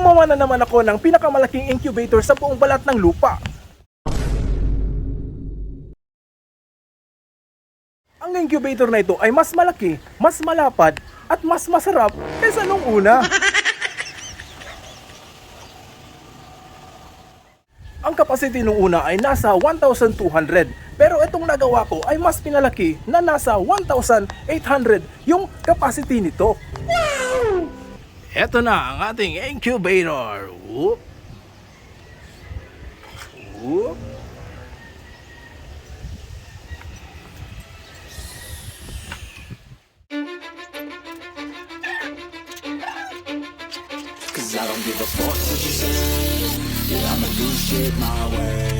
gumawa na naman ako ng pinakamalaking incubator sa buong balat ng lupa. Ang incubator na ito ay mas malaki, mas malapad, at mas masarap kaysa nung una. Ang capacity nung una ay nasa 1,200 pero itong nagawa ko ay mas pinalaki na nasa 1,800 yung capacity nito. Ito na ang ating incubator. Whoop. Whoop. Cause I don't give a fuck what you say Yeah, I'ma do shit my way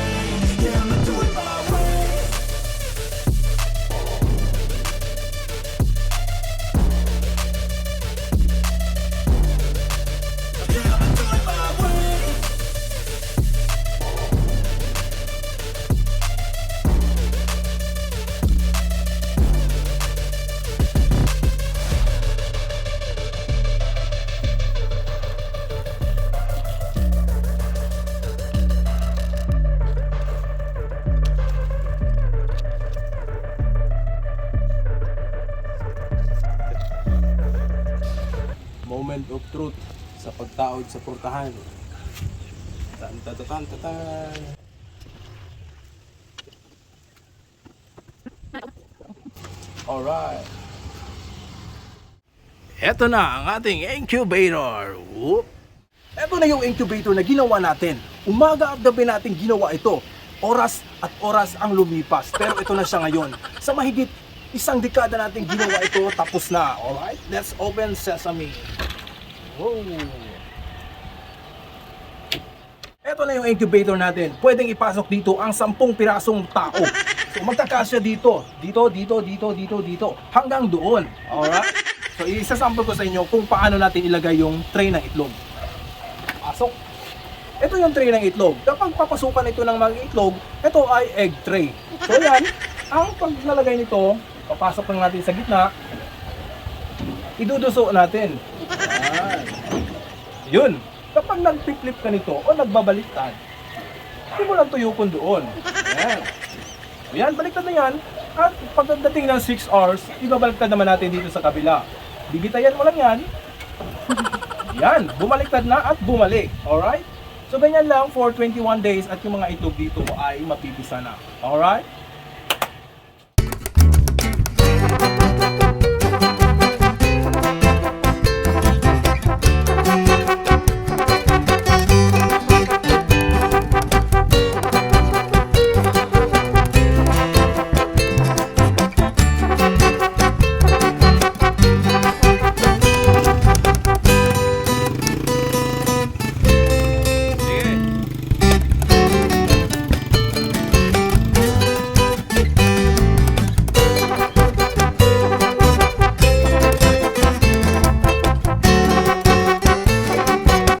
of truth sa pagtaod sa portahan. Tan tan tan tan tan. Alright. Ito na ang ating incubator. Whoop. Ito na yung incubator na ginawa natin. Umaga at gabi natin ginawa ito. Oras at oras ang lumipas. Pero ito na siya ngayon. Sa mahigit isang dekada natin ginawa ito, tapos na. Alright? Let's open sesame. Whoa. Ito na yung incubator natin. Pwedeng ipasok dito ang 10 pirasong tao. So magkakasya dito, dito, dito, dito, dito, dito, hanggang doon. Alright? So isasample ko sa inyo kung paano natin ilagay yung tray ng itlog. Pasok. Ito yung tray ng itlog. Kapag papasukan ito ng mga itlog, ito ay egg tray. So yan, ang paglalagay nito, papasok lang natin sa gitna, iduduso natin. Yun. Kapag nag-flip ka nito o nagbabaliktad, hindi mo lang doon. Yan. Yan, baliktad na yan. At pagdating ng 6 hours, ibabaliktad naman natin dito sa kabila. Bibitayan mo lang yan. Yan, bumaliktad na at bumalik. Alright? So ganyan lang for 21 days at yung mga itlog dito ay mapipisa na. Alright?